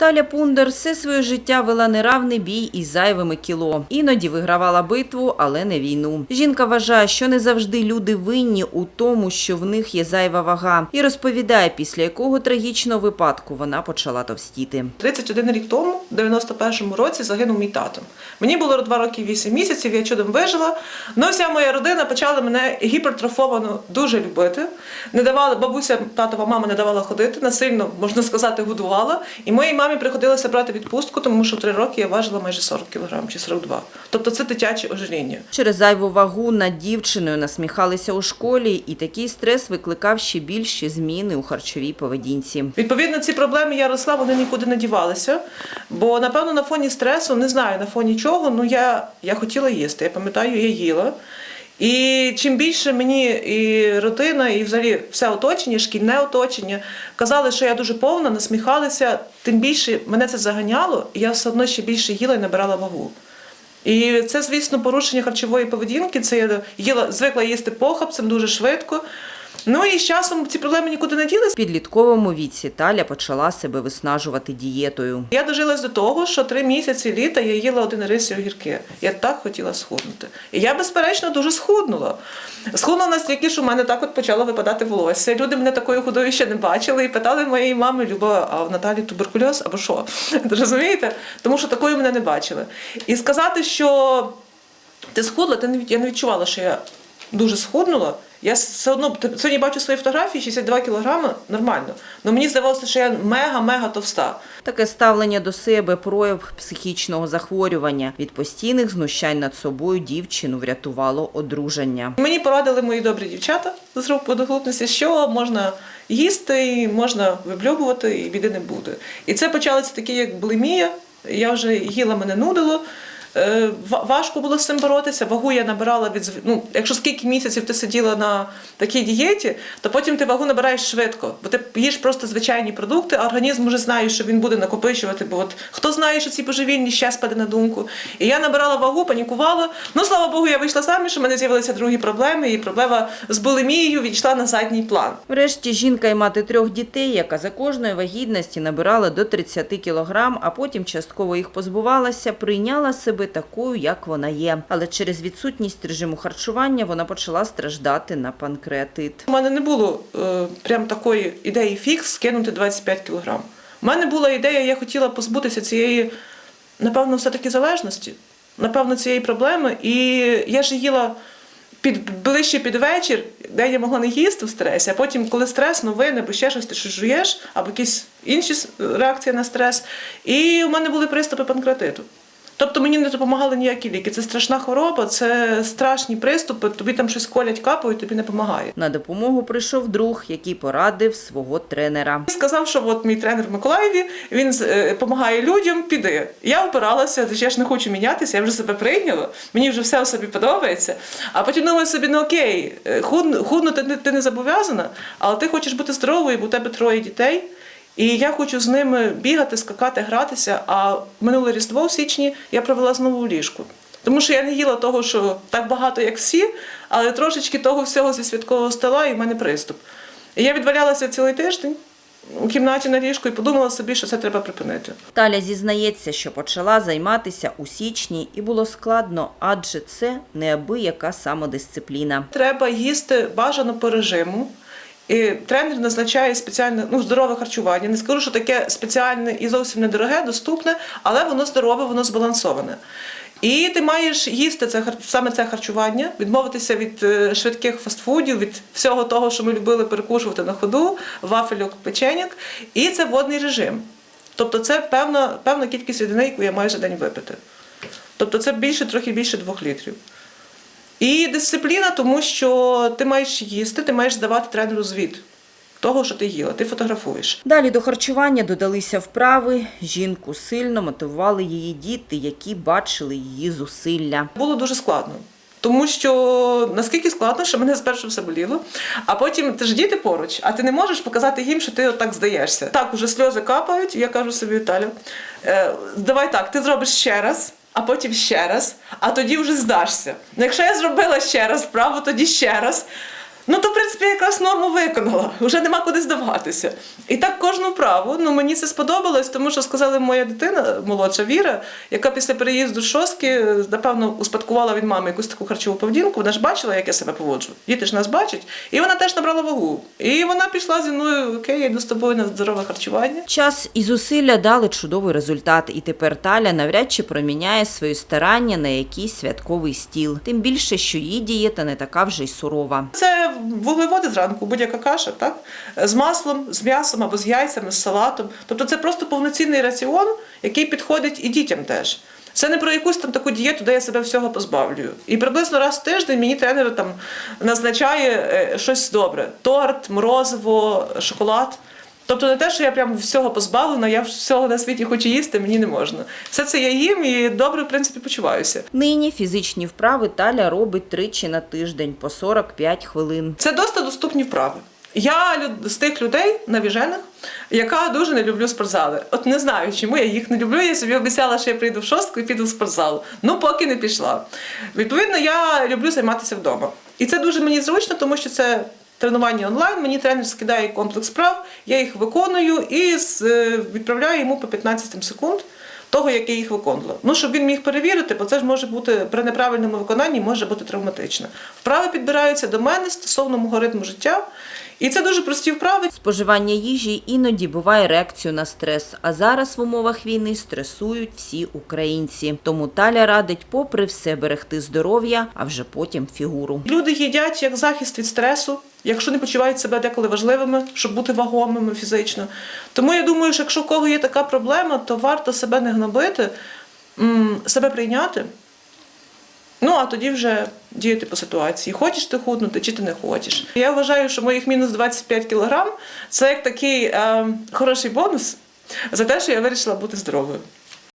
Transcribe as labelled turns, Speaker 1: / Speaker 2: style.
Speaker 1: Таля Пундер все своє життя вела неравний бій із зайвими кіло. Іноді вигравала битву, але не війну. Жінка вважає, що не завжди люди винні у тому, що в них є зайва вага, і розповідає, після якого трагічного випадку вона почала товстіти.
Speaker 2: 31 рік тому, в 91-му році, загинув мій тато. Мені було 2 роки 8 місяців, я чудом вижила. Ну, вся моя родина почала мене гіпертрофовано дуже любити. Не давали, бабуся, татова мама не давала ходити, насильно, можна сказати, годувала. І моїй мамі приходилося брати відпустку, тому що в 3 роки я важила майже 40 кг чи 42. Тобто це дитяче ожиріння.
Speaker 1: Через зайву вагу над дівчиною насміхалися у школі, і такий стрес викликав ще більші зміни у харчовій поведінці.
Speaker 2: Відповідно, ці проблеми я росла, вони нікуди не дівалися. Бо, напевно, на фоні стресу, не знаю на фоні чого, ну я, я хотіла їсти. Я пам'ятаю, я їла. І чим більше мені і родина, і взагалі все оточення, шкільне оточення казали, що я дуже повна, насміхалися, тим більше мене це заганяло, і я все одно ще більше їла і набирала вагу. І це, звісно, порушення харчової поведінки. Це я їла, звикла їсти похапцем дуже швидко. Ну і з часом ці проблеми нікуди не ділися.
Speaker 1: Підлітковому віці Таля почала себе виснажувати дієтою.
Speaker 2: Я дожилась до того, що три місяці літа я їла один рис і огірки. Я так хотіла схуднути. І я, безперечно, дуже схуднула. Схуднула настільки, що в мене так от почало випадати волосся. Люди мене такою худою ще не бачили і питали моєї мами, Люба, а в Наталі туберкульоз або що? Розумієте? Тому що такою мене не бачили. І сказати, що ти схудла, я не відчувала, що я дуже схуднула. Я все одно сьогодні бачу свої фотографії, 62 кілограми, нормально. Але мені здавалося, що я мега-мега товста.
Speaker 1: Таке ставлення до себе прояв психічного захворювання. Від постійних знущань над собою дівчину врятувало одруження.
Speaker 2: Мені порадили мої добрі дівчата з групи одноклубниці, що можна їсти, можна виблюбувати, і біди не буде. І це почалося таке, як булімія. Я вже їла, мене нудило. Е, ва- Важко було з цим боротися. Вагу я набирала від ну, якщо скільки місяців ти сиділа на такій дієті, то потім ти вагу набираєш швидко, бо ти їш просто звичайні продукти, а організм вже знає, що він буде накопичувати. Бо от хто знає, що ці божевільні ще спаде на думку. І я набирала вагу, панікувала. Ну слава Богу, я вийшла заміж, у мене з'явилися другі проблеми, і проблема з булімією відійшла на задній план.
Speaker 1: Врешті жінка і мати трьох дітей, яка за кожної вагітності набирала до 30 кілограм, а потім частково їх позбувалася, прийняла себе такою, як вона є. Але через відсутність режиму харчування вона почала страждати на панкреатит.
Speaker 2: У мене не було е, прям такої ідеї фікс скинути 25 кілограм. У мене була ідея, я хотіла позбутися цієї, напевно, все-таки залежності, напевно, цієї проблеми. І я ж їла під, ближче під вечір, де я могла не їсти в стресі, а потім, коли стрес, новини, або ще щось ти щось жуєш, або якісь інші реакції на стрес. І у мене були приступи панкреатиту. Тобто мені не допомагали ніякі ліки. Це страшна хвороба, це страшні приступи, тобі там щось колять, капають, тобі не допомагає.
Speaker 1: На допомогу прийшов друг, який порадив свого тренера.
Speaker 2: Сказав, що от мій тренер в Миколаєві, він допомагає людям, піди. Я опиралася, я ж не хочу мінятися, я вже себе прийняла, мені вже все в собі подобається. А потім думаю собі, ну окей, е, худ- ти, ти не зобов'язана, але ти хочеш бути здоровою, бо у тебе троє дітей. І я хочу з ними бігати, скакати, гратися. А минуле різдво в січні я провела знову у ліжку. Тому що я не їла того, що так багато, як всі, але трошечки того всього зі святкового стола, і в мене приступ. І я відвалялася цілий тиждень у кімнаті на ліжку і подумала собі, що це треба припинити.
Speaker 1: Таля зізнається, що почала займатися у січні, і було складно, адже це неабияка самодисципліна.
Speaker 2: Треба їсти бажано по режиму. І тренер назначає спеціальне ну, здорове харчування. Не скажу, що таке спеціальне і зовсім недороге, доступне, але воно здорове, воно збалансоване. І ти маєш їсти це саме це харчування, відмовитися від е, швидких фастфудів, від всього того, що ми любили перекушувати на ходу, вафельок, печеньок. І це водний режим. Тобто це певна, певна кількість рідини, яку я маю за день випити. Тобто це більше, трохи більше двох літрів. І дисципліна, тому що ти маєш їсти, ти маєш здавати тренеру звіт того, що ти їла, ти фотографуєш.
Speaker 1: Далі до харчування додалися вправи. Жінку сильно мотивували її діти, які бачили її зусилля.
Speaker 2: Було дуже складно. Тому що наскільки складно, що мене спершу все боліло, а потім ти ж діти поруч, а ти не можеш показати їм, що ти отак здаєшся. Так, уже сльози капають, я кажу собі, Віталя, е, давай так, ти зробиш ще раз, а потім ще раз, а тоді вже здашся. Ну, якщо я зробила ще раз справу, тоді ще раз. Ну, то, в принципі, я якраз норму виконала, вже нема куди здаватися. І так кожну вправу. Ну, мені це сподобалось, тому що сказали, моя дитина, молодша Віра, яка після переїзду з шостки, напевно, успадкувала від мами якусь таку харчову поведінку. Вона ж бачила, як я себе поводжу. Діти ж нас бачать. І вона теж набрала вагу. І вона пішла зі мною, окей, я йду з тобою на здорове харчування.
Speaker 1: Час і зусилля дали чудовий результат, і тепер Таля навряд чи проміняє свої старання на якийсь святковий стіл. Тим більше, що її дієта не така вже й сурова.
Speaker 2: Це вуглеводи зранку, будь-яка каша, так? З маслом, з м'ясом або з яйцями, з салатом. Тобто це просто повноцінний раціон, який підходить і дітям теж. Це не про якусь там таку дієту, де я себе всього позбавлюю. І приблизно раз в тиждень мені тренер там назначає е, щось добре: торт, морозиво, шоколад. Тобто не те, що я прям всього позбавлена, я всього на світі хочу їсти, мені не можна. Все це я їм і добре, в принципі, почуваюся.
Speaker 1: Нині фізичні вправи Таля робить тричі на тиждень по 45 хвилин.
Speaker 2: Це досить доступні вправи. Я з тих людей навіжених, яка дуже не люблю спортзали. От не знаю, чому я їх не люблю. Я собі обіцяла, що я прийду в шостку і піду в спортзал. Ну, поки не пішла. Відповідно, я люблю займатися вдома. І це дуже мені зручно, тому що це тренування онлайн. Мені тренер скидає комплекс справ, я їх виконую і е, відправляю йому по 15 секунд. Того, як я їх виконувала. Ну, щоб він міг перевірити, бо це ж може бути при неправильному виконанні, може бути травматично. Вправи підбираються до мене стосовно мого ритму життя. І це дуже прості вправи.
Speaker 1: Споживання їжі іноді буває реакцією на стрес, а зараз в умовах війни стресують всі українці. Тому Таля радить, попри все, берегти здоров'я, а вже потім фігуру.
Speaker 2: Люди їдять як захист від стресу, якщо не почувають себе деколи важливими, щоб бути вагомими фізично. Тому я думаю, що якщо у кого є така проблема, то варто себе не гнобити, себе прийняти. Ну, а тоді вже діяти по ситуації. Хочеш ти худнути, чи ти не хочеш. Я вважаю, що моїх мінус 25 кілограм це як такий е, хороший бонус за те, що я вирішила бути здоровою.